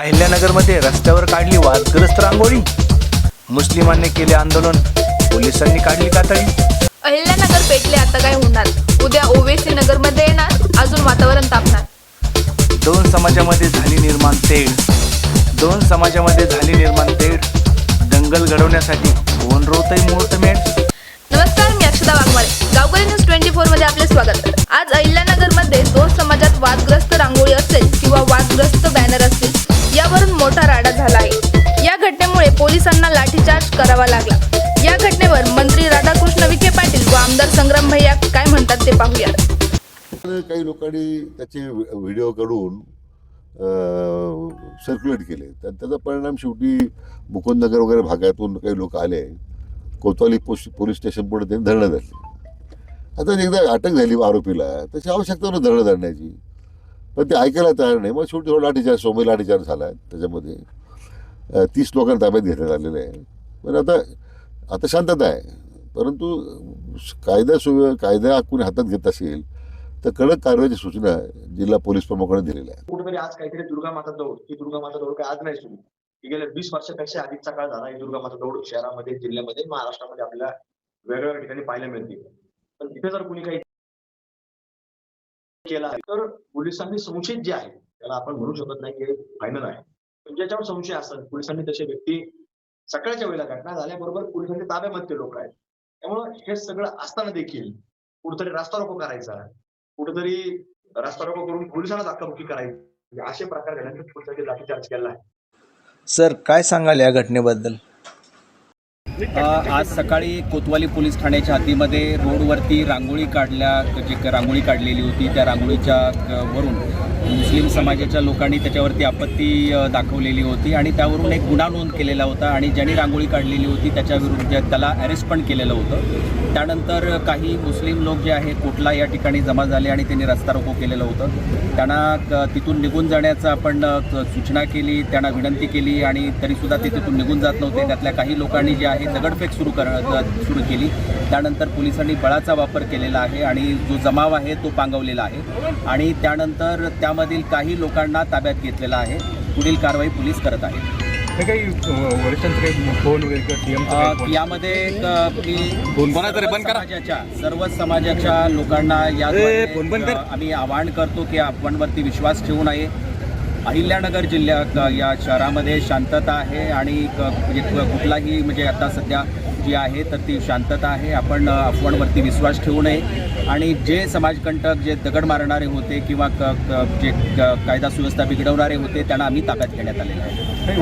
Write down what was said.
अहिल्यानगरमध्ये रस्त्यावर काढली वादग्रस्त रांगोळी. मुस्लिमांनी केले आंदोलन पोलिसांनी काढली कातडी. अहिल्यानगर पेटले आता काय होणार? उद्या ओवेसी नगरमध्ये येणार अजून वातावरण तापणार. दोन समाजामध्ये झाली निर्माण तेढ. दोन समाजामध्ये झाली निर्माण तेढ. दंगल घडवण्यासाठी कोण रोवतय मुहूर्तमेढ पोलिसांना लाठीचार्ज करावा लागला. या घटनेवर मंत्री राधाकृष्ण विखे पाटील व आमदार संग्राम भैया काय म्हणतात ते पाहूया काही लोकांनी त्याचे व्हिडिओ काढून सर्क्युलेट केले. तर त्याचा परिणाम शेवटी मुकुंदनगर वगैरे भागातून काही लोक आले. कोतवाली पोस्ट पोलीस स्टेशन पुढे त्यांनी धरणं धरली. आता एकदा अटक झाली आरोपीला त्याची आवश्यकता नव्हती धरणं धरण्याची. पण ते ऐकायला तयार नाही. मग शेवटी थोडा लाठीचार्ज सोमय लाठीचार्ज झाला आहे त्याच्यामध्ये. तीस लोकांना ताब्यात घेण्यात आलेलं आहे. पण आता आता शांतता आहे. परंतु कायदा सुव्य कायदा कोणी हातात घेत असेल तर कडक कारवाईची सूचना जिल्हा पोलीस प्रमुखाने दिलेल्या आहे. कुठेतरी आज काहीतरी दुर्गा माता दौड ही दुर्गा माता दौड काय आज नाही सुरू. ही गेल्या वीस वर्षापेक्षा अधिकचा काळ झाला ही दुर्गा माता दौड शहरामध्ये जिल्ह्यामध्ये महाराष्ट्रामध्ये आपल्याला वेगवेगळ्या ठिकाणी पाहायला मिळते. पण तिथे जर कुणी काही केला आहे तर पोलिसांनी संशयित जे आहे त्याला आपण म्हणू शकत नाही की फायनल आहे. म्हणजे ज्याच्यावर संशय असेल पोलिसांनी तसे व्यक्ती सकाळच्या वेळेला घटना झाल्याबरोबर पोलिसांच्या ताब्यामध्ये लोक आहेत. त्यामुळं हे सगळं असताना देखील कुठेतरी रास्ता रोको करायचा. कुठेतरी रस्ता रोको करून पोलिसांना धक्काबुक्की करायची. असे प्रकार घडल्यानंतर पोलिसांनी लाठीचार्ज केला आहे. सर काय सांगाल या घटनेबद्दल? आज सकाळी कोतवाली पोलीस ठाण्याच्या हद्दीमध्ये रोडवरती रांगोळी काढल्या जी रांगोळी काढलेली होती त्या रांगोळीच्या वरून मुस्लिम समाजाच्या लोकांनी त्याच्यावरती आपत्ती दाखवलेली होती आणि त्यावरून एक गुन्हा नोंद केलेला होता आणि ज्यांनी रांगोळी काढलेली होती त्याच्या विरुद्ध त्याला अरेस्ट पण केलेलं होतं. त्यानंतर काही मुस्लिम लोक जे आहे कोटला या ठिकाणी जमा झाले आणि त्यांनी रस्ता रोको केलेलं होतं. त्यांना क- तिथून निघून जाण्याचं आपण सूचना केली त्यांना विनंती केली आणि तरीसुद्धा ते तिथून निघून जात नव्हते. त्यातल्या काही लोकांनी जे आहे दगडफेक सुरू कर सुरू केली त्यानंतर पोलिसांनी बळाचा वापर केलेला आहे आणि जो जमाव आहे तो पांगवलेला आहे आणि त्यानंतर त्यामधील काही लोकांना ताब्यात घेतलेला आहे पुढील कारवाई पोलीस करत आहेत हे काही फोन वगैरे? यामध्ये. समाजाच्या सर्व समाजाच्या लोकांना. अ, आम्ही आवाहन करतो की आपणवरती विश्वास ठेवू नये अहिल्यानगर जिल्ह्यात या शहरामध्ये शांतता आहे आणि क- म्हणजे कुठलाही म्हणजे आता सध्या जी आहे तर ती शांतता आहे. आपण अफवांवरती विश्वास ठेवू नये. आणि जे समाजकंटक जे दगड मारणारे होते किंवा क- क- जे क- कायदा सुव्यवस्था बिघडवणारे होते त्यांना आम्ही ताब्यात घेण्यात आलेलं आहे.